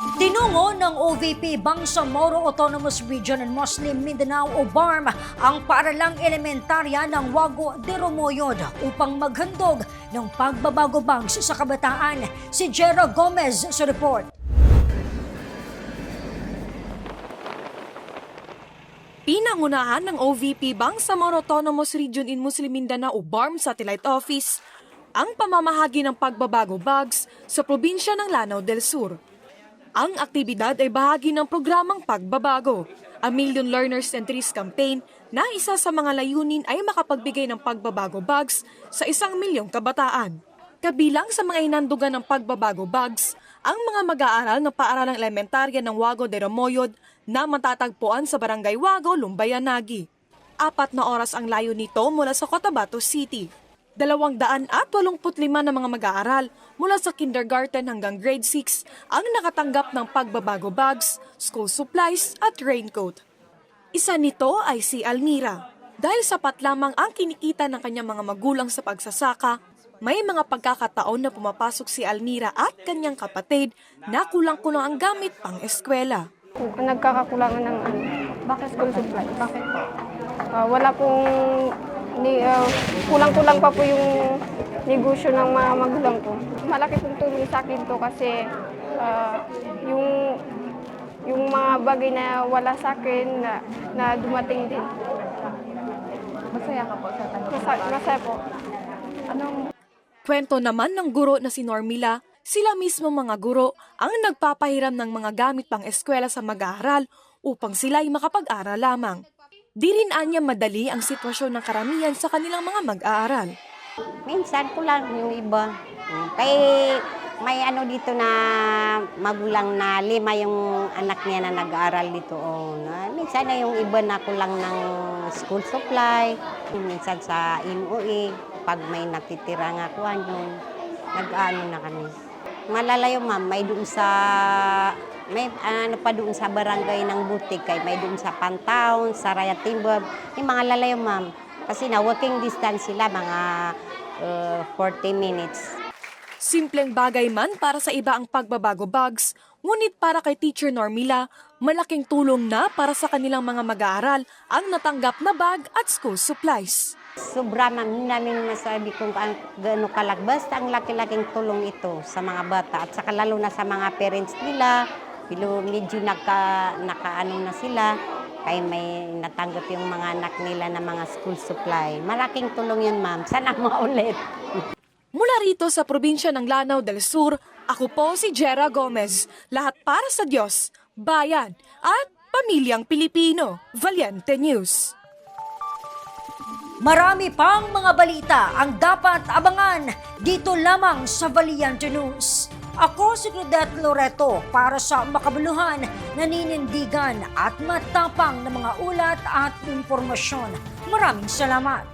Tinungo ng OVP Bangsamoro Autonomous Region and Muslim Mindanao o BARM ang paaralang elementarya ng Wago de Romoyod upang maghandog ng pagbabago bangs sa kabataan. Si Jera Gomez sa report. Pinangunahan ng OVP Bangsamoro Autonomous Region in Muslim Mindanao o BARM Satellite Office ang pamamahagi ng pagbabago bags sa probinsya ng Lanao del Sur. Ang aktibidad ay bahagi ng programang pagbabago, a Million Learners Centuries Campaign na isa sa mga layunin ay makapagbigay ng pagbabago bags sa isang milyong kabataan. Kabilang sa mga inandugan ng pagbabago bags, ang mga mag-aaral ng paaralang elementarya ng Wago de Romoyod na matatagpuan sa Barangay Wago, Lumbayan, Nagi. Apat na oras ang layo nito mula sa Cotabato City. Dalawang daan at walumput lima na mga mag-aaral mula sa kindergarten hanggang grade 6 ang nakatanggap ng pagbabago bags, school supplies at raincoat. Isa nito ay si Almira. Dahil sapat lamang ang kinikita ng kanyang mga magulang sa pagsasaka, may mga pagkakataon na pumapasok si Almira at kanyang kapatid na kulang-kulang ang gamit pang eskwela. Nagkakakulangan ng ano, bakit school supply? Bakit? Ah, wala pong ni ah, kulang-kulang pa po yung negosyo ng mga magulang ko. Malaki pong tulong sa akin to kasi ah, yung yung mga bagay na wala sa akin na, na dumating din. Masaya ka po sa tanong. Masaya, masaya po. Anong Kwento naman ng guro na si Normila, sila mismo mga guro ang nagpapahiram ng mga gamit pang eskwela sa mag-aaral upang sila'y makapag-aral lamang. Di rin anya madali ang sitwasyon ng karamihan sa kanilang mga mag-aaral. Minsan ko lang yung iba. Kay may ano dito na magulang na lima yung anak niya na nag-aaral dito. Oh, minsan na yung iba na kulang ng school supply. Minsan sa MOE, pag may natitira nga kuhan yung nag-ano na kami. Malalayo ma'am, may doon sa may ano pa doon sa barangay ng Butik, kay may doon sa Pantown, sa Rayatimbab, yung mga lalayo ma'am. Kasi na walking distance sila, mga uh, 40 minutes. Simpleng bagay man para sa iba ang pagbabago bags, ngunit para kay Teacher Normila, malaking tulong na para sa kanilang mga mag-aaral ang natanggap na bag at school supplies. Sobra namin masabi kung gaano kalag. Basta ang laki-laking tulong ito sa mga bata at saka lalo na sa mga parents nila. Bilo medyo naka, nakaano na sila kaya may natanggap yung mga anak nila na mga school supply. Malaking tulong yun, ma'am. Sana maulit. Mula rito sa probinsya ng Lanao del Sur, ako po si Jera Gomez. Lahat para sa Diyos, bayan at pamilyang Pilipino. Valiente News. Marami pang mga balita ang dapat abangan dito lamang sa Valiente News. Ako si Claudette Loreto para sa makabuluhan, naninindigan at matapang na mga ulat at impormasyon. Maraming salamat.